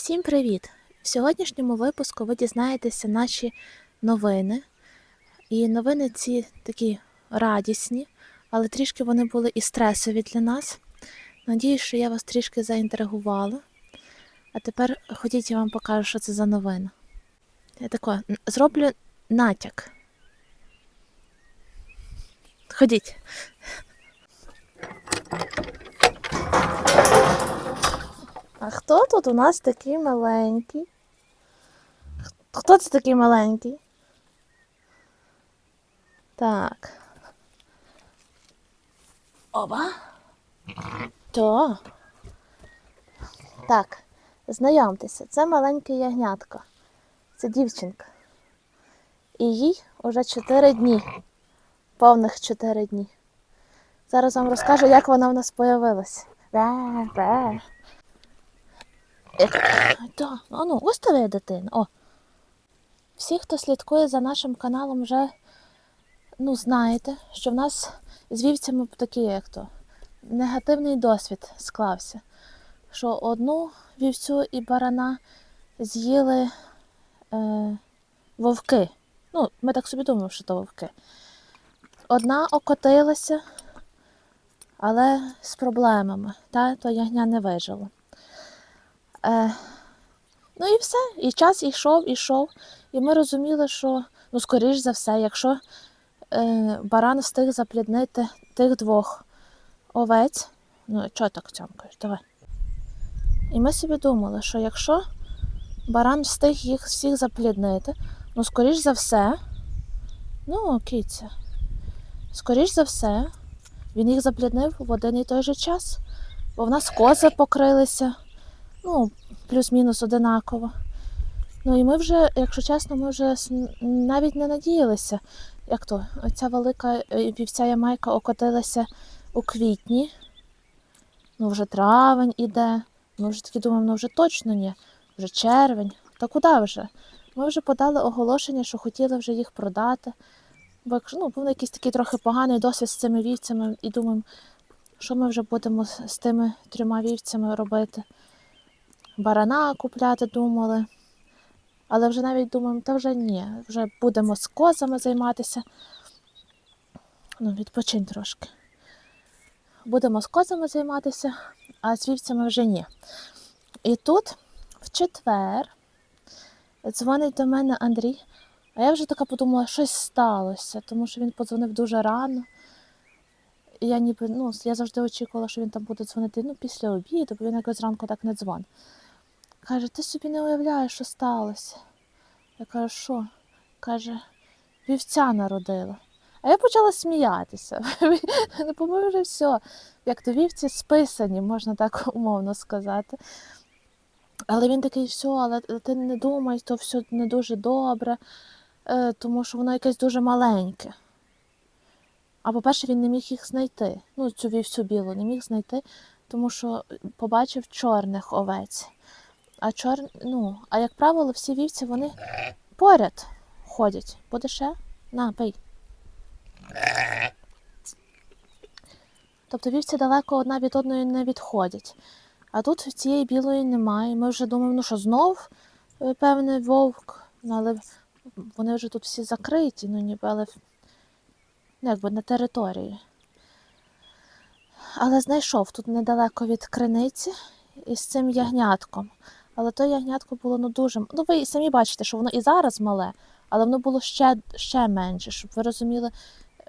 Всім привіт! В сьогоднішньому випуску ви дізнаєтеся наші новини. І новини ці такі радісні, але трішки вони були і стресові для нас. Надіюсь, що я вас трішки заінтригувала. А тепер ходіть, я вам покажу, що це за новина. Я тако зроблю натяк. Ходіть. Хто тут у нас такий маленький? Хто це такий маленький? Так. Оба. То. Так, знайомтеся, це маленьке ягнятко. Це дівчинка. І їй уже 4 дні. Повних 4 дні. Зараз вам розкажу, як вона в нас появилась. Бе, бе. Так, а ну, ось твоя дитина. О. Всі, хто слідкує за нашим каналом, вже ну, знаєте, що в нас з вівцями такий, як то, негативний досвід склався. Що одну вівцю і барана з'їли е, вовки. Ну, ми так собі думаємо, що то вовки. Одна окотилася, але з проблемами. Та, то ягня не вижило. Е, ну і все. І час йшов, ішов. І ми розуміли, що, ну, скоріш за все, якщо е, баран встиг запліднити тих двох овець, ну, чого так цямкаєш? Давай. І ми собі думали, що якщо баран встиг їх всіх запліднити, ну, скоріш за все, ну, киця, скоріш за все, він їх запліднив в один і той же час, бо в нас кози покрилися ну, плюс-мінус одинаково. Ну і ми вже, якщо чесно, ми вже навіть не надіялися, як то, ця велика е, вівця Ямайка окотилася у квітні. Ну, вже травень іде. Ми вже такі думаємо, ну вже точно ні, вже червень. Та куди вже? Ми вже подали оголошення, що хотіли вже їх продати. Бо якщо ну, був якийсь такий трохи поганий досвід з цими вівцями, і думаємо, що ми вже будемо з тими трьома вівцями робити барана купляти думали. Але вже навіть думаємо, та вже ні, вже будемо з козами займатися. Ну, відпочинь трошки. Будемо з козами займатися, а з вівцями вже ні. І тут в четвер дзвонить до мене Андрій, а я вже така подумала, щось сталося, тому що він подзвонив дуже рано. І я ніби, ну, я завжди очікувала, що він там буде дзвонити ну, після обіду, бо він якось зранку так не дзвонить. Каже, ти собі не уявляєш, що сталося. Я кажу, що? Каже, вівця народила. А я почала сміятися. Ну, По-моєму, все. Як то вівці списані, можна так умовно сказати. Але він такий, все, але ти не думай, то все не дуже добре, е, тому що воно якесь дуже маленьке. А по-перше, він не міг їх знайти. Ну, цю вівцю білу не міг знайти, тому що побачив чорних овець. А чор... ну, а як правило, всі вівці вони поряд ходять. Буде ще? На, пий. Тобто вівці далеко одна від одної не відходять. А тут цієї білої немає. Ми вже думаємо, ну що знов, е, певне, вовк. Ну, але вони вже тут всі закриті, ну ніби, але ну, якби на території. Але знайшов тут недалеко від криниці із цим ягнятком. Але то ягнятко було ну дуже. Ну, ви самі бачите, що воно і зараз мале, але воно було ще, ще менше, щоб ви розуміли.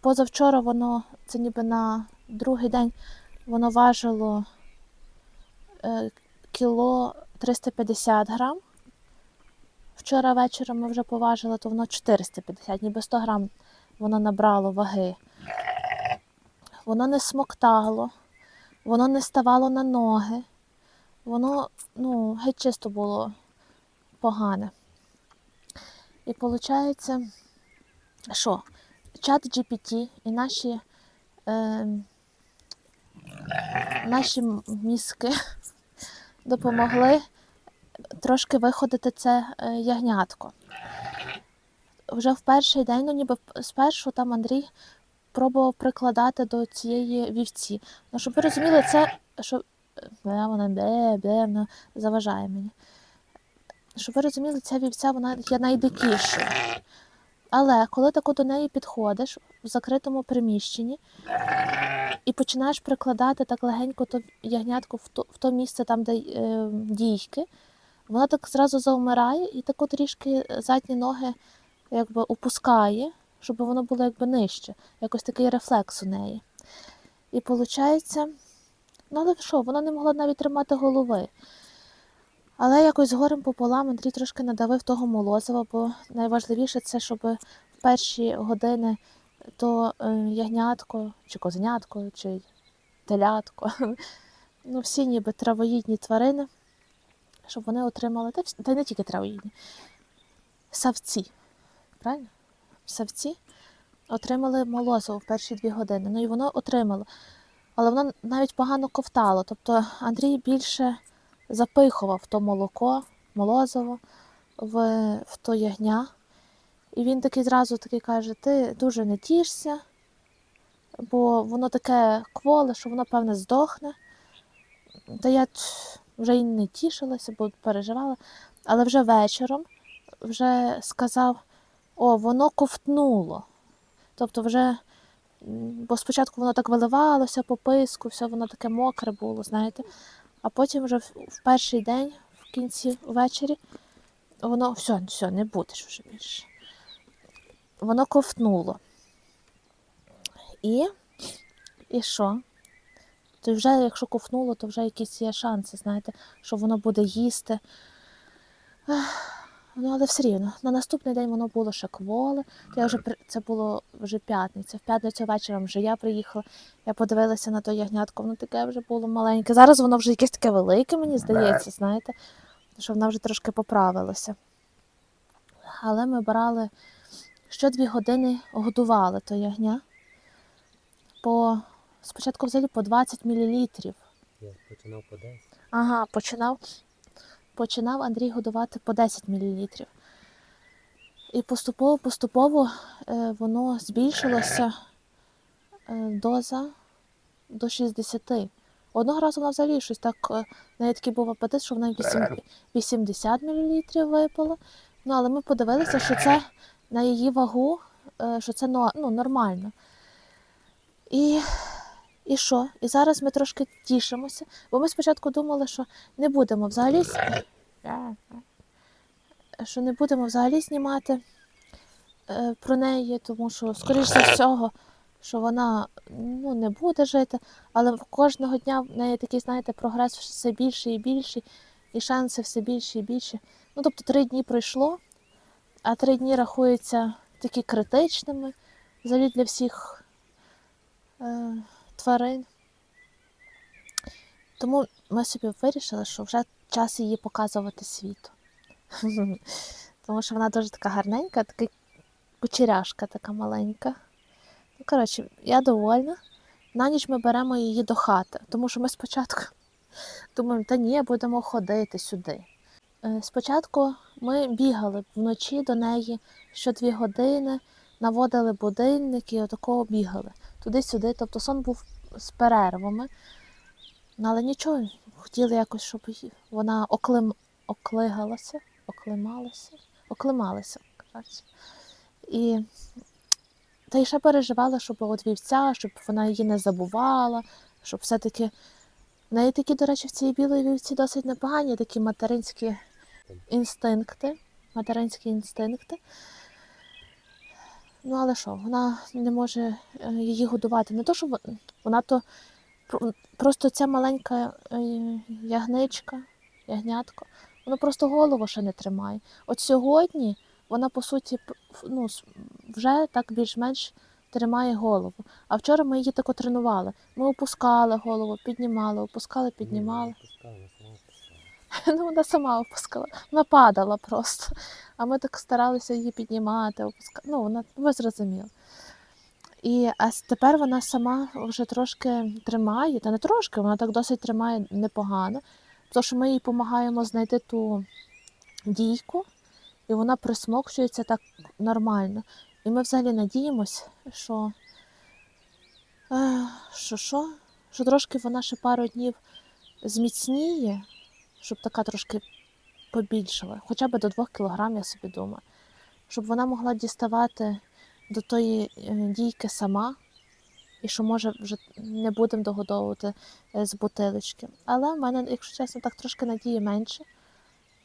Позавчора воно, це ніби на другий день, воно важило е, кіло 350 грам. Вчора вечором ми вже поважили, то воно 450, ніби 100 грам воно набрало ваги. Воно не смоктало, воно не ставало на ноги. Воно, ну, геть чисто було погане. І виходить, що чат GPT і наші, е, наші мізки допомогли трошки виходити це е, ягнятко. Вже в перший день, ну ніби спершу там Андрій пробував прикладати до цієї вівці. Ну, щоб ви розуміли, це що Бе, вона бе, бе, вона заважає мені. щоб ви розуміли, ця вівця вона є найдикішою. Але коли тако до неї підходиш в закритому приміщенні і починаєш прикладати так легенько то ягнятку в то, в то місце, там, де е, дійки, вона так зразу завмирає і тако трішки задні ноги якби опускає, щоб воно було якби нижче. Якось такий рефлекс у неї. І виходить, ну але що, вона не могла навіть тримати голови. Але якось горем пополам Андрій трошки надавив того молозива, бо найважливіше це, щоб в перші години то е, ягнятко, чи козенятко, чи телятко, ну всі ніби травоїдні тварини, щоб вони отримали, та, й не тільки травоїдні, савці. Правильно? Савці отримали молозиво в перші дві години. Ну і воно отримало. Але воно навіть погано ковтало. Тобто Андрій більше запихував то молоко, молозиво в, в то ягня. І він такий зразу такий каже: ти дуже не тішся, бо воно таке кволе, що воно, певне, здохне. Та я вже й не тішилася, бо переживала. Але вже вечором вже сказав: о, воно ковтнуло. Тобто вже, бо спочатку воно так виливалося по писку, все воно таке мокре було, знаєте. А потім вже в, перший день, в кінці ввечері, воно все, все, не будеш вже більше. Воно ковтнуло. І, і що? То вже, якщо ковтнуло, то вже якісь є шанси, знаєте, що воно буде їсти. Ех, Ну, але все рівно. На наступний день воно було ще кволе. То я вже це було вже п'ятниця. В п'ятницю вечором вже я приїхала. Я подивилася на то ягнятко, воно таке вже було маленьке. Зараз воно вже якесь таке велике, мені здається, знаєте, що вона вже трошки поправилася. Але ми брали що дві години годували то ягня. По спочатку взагалі по 20 мл. Я починав по 10. Ага, починав, починав Андрій годувати по 10 мл. І поступово-поступово е, воно збільшилося е, доза до 60. Одного разу вона взагалі щось так, е, в такий був апетит, що вона 80 мл випила. Ну, але ми подивилися, що це на її вагу, що це ну, нормально. І, і що? І зараз ми трошки тішимося, бо ми спочатку думали, що не будемо взагалі що не будемо взагалі знімати е, про неї, тому що, скоріш за всього, що вона ну, не буде жити, але кожного дня в неї такий, знаєте, прогрес все більший і більший, і шанси все більші і більші. Ну, тобто три дні пройшло, а три дні рахуються такі критичними взагалі для всіх е, тварин. Тому ми собі вирішили, що вже час її показувати світу. Тому що вона дуже така гарненька, така кучеряшка така маленька. Ну, коротше, я довольна. На ніч ми беремо її до хати, тому що ми спочатку думаємо, та ні, будемо ходити сюди. Е, Спочатку ми бігали вночі до неї що дві години, наводили будильник і отакого бігали туди-сюди. Тобто сон був з перервами. Ну, але нічого, хотіли якось, щоб вона оклим... оклигалася, оклималася, оклималася. І та й ще переживала, щоб от вівця, щоб вона її не забувала, щоб все-таки. В неї такі, до речі, в цій білої вівці досить непогані такі материнські інстинкти. Материнські інстинкти. Ну, але що, вона не може е, її годувати. Не то, що вон- вона то про- просто ця маленька е, ягничка, ягнятко, воно просто голову ще не тримає. От сьогодні вона, по суті, ну, вже так більш-менш тримає голову. А вчора ми її тако тренували. Ми опускали голову, піднімали, опускали, піднімали. Ну, вона сама опускала. Вона падала просто. А ми так старалися її піднімати, опускати. Ну, вона, ви зрозуміли. І а тепер вона сама вже трошки тримає, та не трошки, вона так досить тримає непогано. Тому що ми їй допомагаємо знайти ту дійку, і вона присмокчується так нормально. І ми взагалі надіємось, що, що, що, що трошки вона ще пару днів зміцніє, щоб така трошки побільшали, хоча б до 2 кг, я собі думаю, щоб вона могла діставати до тої е, дійки сама, і що може вже не будемо догодовувати е, з бутилочки. Але в мене, якщо чесно, так трошки надії менше,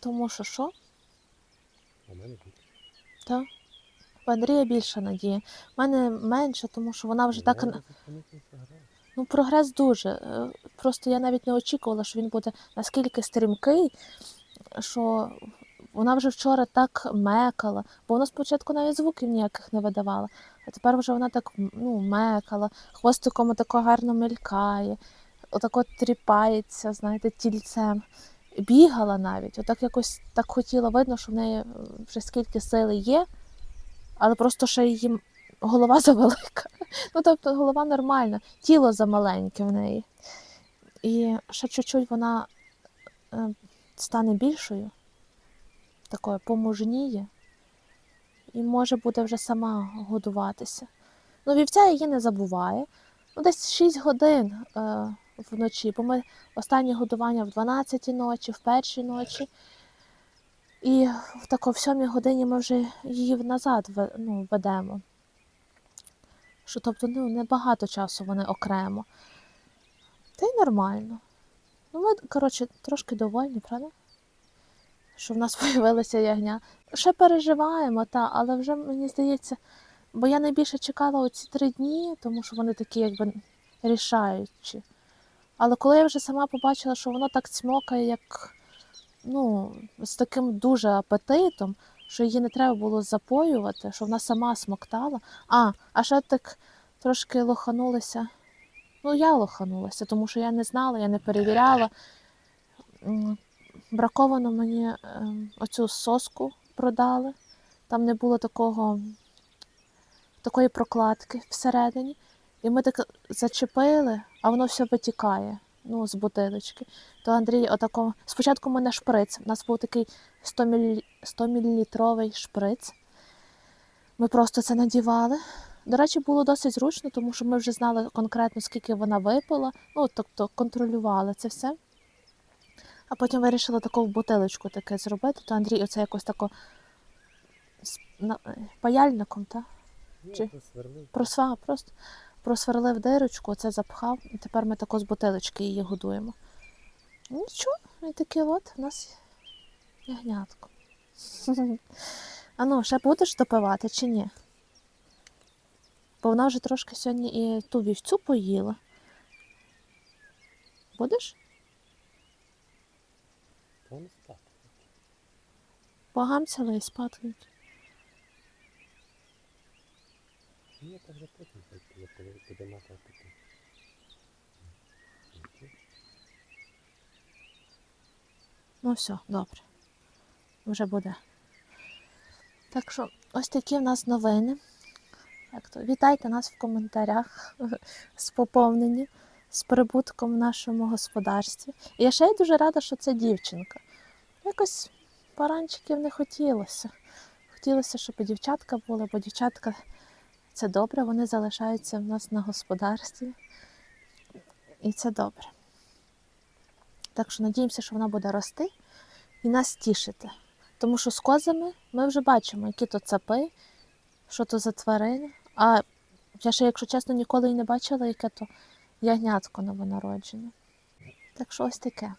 тому що що? В мене більше. Та? В Андрія більша надія. В мене менше, тому що вона вже так. Зупинити прогрес. Ну, прогрес дуже. Просто я навіть не очікувала, що він буде наскільки стрімкий, що вона вже вчора так мекала, бо вона спочатку навіть звуків ніяких не видавала. А тепер вже вона так ну, мекала, хвостиком отако гарно мелькає, отако тріпається, знаєте, тільцем. Бігала навіть, отак якось так хотіла, видно, що в неї вже скільки сили є, але просто ще її голова завелика. Ну, тобто голова нормальна, тіло замаленьке в неї. І ще чуть-чуть вона е, стане більшою, такою помужніє, і може буде вже сама годуватися. Ну, вівця її не забуває. Ну, десь 6 годин е, вночі, бо ми останнє годування в 12-й ночі, в першій ночі. І в тако в 7 годині ми вже її назад ну, ведемо що тобто ну, небагато часу вони окремо. Та й нормально. Ну, ми, коротше, трошки довольні, правда? Що в нас появилася ягня. Ще переживаємо, та, але вже мені здається, бо я найбільше чекала оці три дні, тому що вони такі якби рішаючі. Але коли я вже сама побачила, що воно так цмокає, як ну, з таким дуже апетитом, що її не треба було запоювати, що вона сама смоктала. А, а ще так трошки лоханулася. Ну, я лоханулася, тому що я не знала, я не перевіряла. Браковано мені ем, оцю соску продали. Там не було такого, такої прокладки всередині. І ми так зачепили, а воно все витікає ну, з бутилочки. То Андрій отако. Спочатку в мене шприц. У нас був такий 100 мл 100 мл шприц. Ми просто це надівали. До речі, було досить зручно, тому що ми вже знали конкретно, скільки вона випила. Ну, тобто контролювали це все. А потім вирішила таку бутилочку таке зробити, то Андрій оце якось тако з паяльником, так? Чи-. Просва, просто просверлив дирочку, це запхав, і тепер ми тако з бутилочки її годуємо. Нічого, і таке от у нас ягнятко. А ну, ще будеш допивати чи ні? Бо вона вже трошки сьогодні і ту вівцю поїла. Будеш? Погамцяла і спатимуть. Ні, та вже потім піде мати апетит. Ну все, добре. Вже буде. Так що ось такі в нас новини. Так то, вітайте нас в коментарях з поповнення, з прибутком в нашому господарстві. І я ще й дуже рада, що це дівчинка. Якось паранчиків не хотілося. Хотілося, щоб і дівчатка були, бо дівчатка це добре, вони залишаються в нас на господарстві. І це добре. Так що надіємося, що вона буде рости і нас тішити. Тому що з козами ми вже бачимо, які то цапи, що то за тварини. А я ще, якщо чесно, ніколи і не бачила, яке то ягнятко новонароджене. Так що ось таке.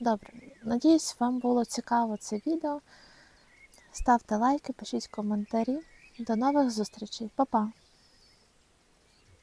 Добре. Надіюсь, вам було цікаво це відео. Ставте лайки, пишіть коментарі. До нових зустрічей. Па-па!